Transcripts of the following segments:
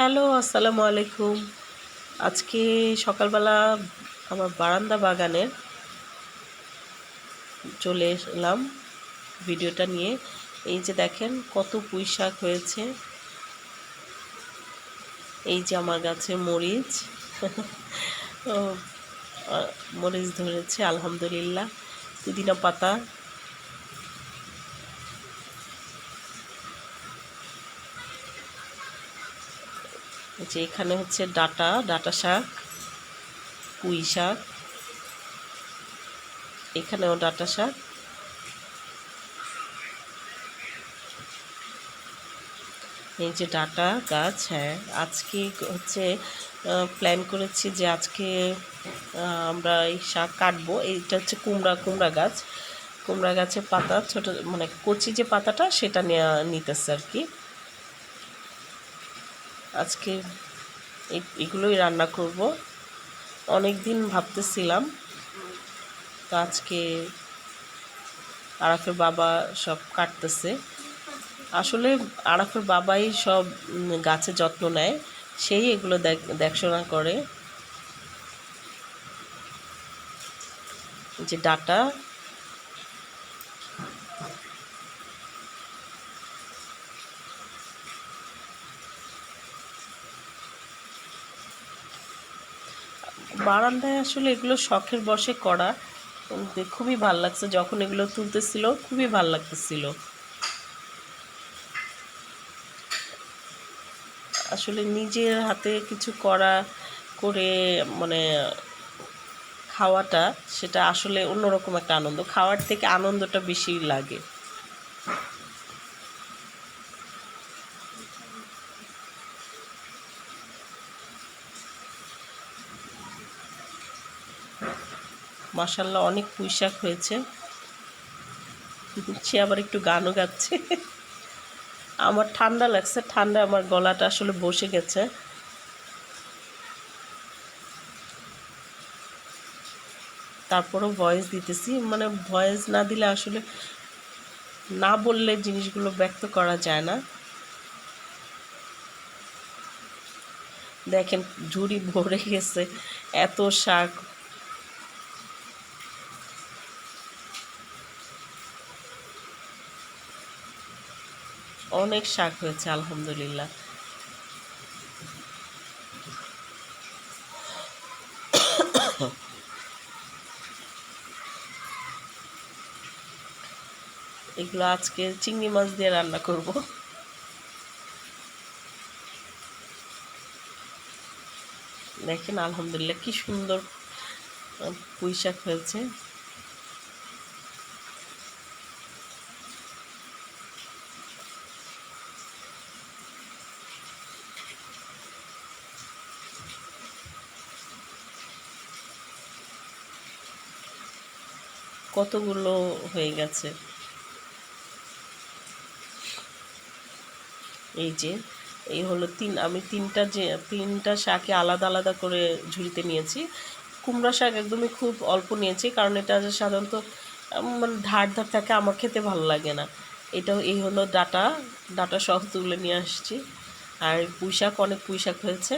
Hello, আসসালামু আলাইকুম। আজকে সকালবেলা আমার বারান্দা বাগানের চলে এলাম ভিডিওটা নিয়ে। এই যে দেখেন কত পুঁই শাক হয়েছে। এই যে আমার গাছে মরিচ। মরিচ ধরেছে, আলহামদুলিল্লাহ। পুদিনা পাতা। যে এখানে হচ্ছে ডাটা ডাটা শাক, পুঁই শাক, এখানেও ডাটা শাক। এই যে ডাটা গাছ হ্যাঁ আজকে হচ্ছে প্ল্যান করেছি যে আজকে আমরা এই শাক কাটবো। এইটা হচ্ছে কুমড়া কুমড়া গাছ। কুমড়া গাছের পাতা, ছোট মানে কচি যে পাতাটা, সেটা নেওয়া নিতেছে আর কি। আজকে এগুলোই রান্না করব। অনেক দিন ভাবতেছিলাম তো আজকে আরাফের বাবা সব কাটতেছে। আসলে আরাফের বাবাই সব গাছের যত্ন নেয়, সেই এগুলো দেখ, দেখাশোনা করে। যে ডাটা বারান্দায় আসলে এগুলো শখের বশে করা খুবই ভালো লাগছে। যখন এগুলো তুলতেছিল, খুবই ভালো লাগতেছিল। আসলে নিজের হাতে কিছু করা করে মানে খাওয়াটা, সেটা আসলে অন্যরকম একটা আনন্দ। খাওয়ার থেকে আনন্দটা বেশি লাগে। মাসাল্লাহ অনেক পুঁই শাক হয়েছে। সে আবার একটু গানও গাচ্ছে। আমার ঠান্ডা লাগছে ঠান্ডা আমার গলাটা আসলে বসে গেছে। তারপরও ভয়েস দিতেছি মানে ভয়েস না দিলে আসলে না বললে জিনিসগুলো ব্যক্ত করা যায় না। দেখেন, ঝুড়ি ভরে গেছে, এত শাক। অনেক শাক হয়েছে, আলহামদুলিল্লাহ। এগুলো আজকে চিংড়ি মাছ দিয়ে রান্না করব। দেখেন, আলহামদুলিল্লাহ, কি সুন্দর পুঁই শাক হয়েছে। কতগুলো হয়ে গেছে? এই যে, এই হলো তিন, আমি তিনটা যে, তিনটা শাকে আলাদা আলাদা করে ঝুড়িতে নিয়েছি। কুমড়া শাক একদমই খুব অল্প নিয়েছি, কারণ এটা সাধারণত মানে ধার ধার থাকে, আমার খেতে ভালো লাগে না। এটা, এই হলো ডাটা ডাটা সহ তুলে নিয়ে আসছি। আর পুঁই শাক, অনেক পুঁই শাক হয়েছে।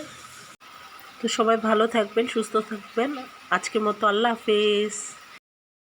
তো সবাই ভালো থাকবেন, সুস্থ থাকবেন। আজকের মতো আল্লাহ হাফেজ।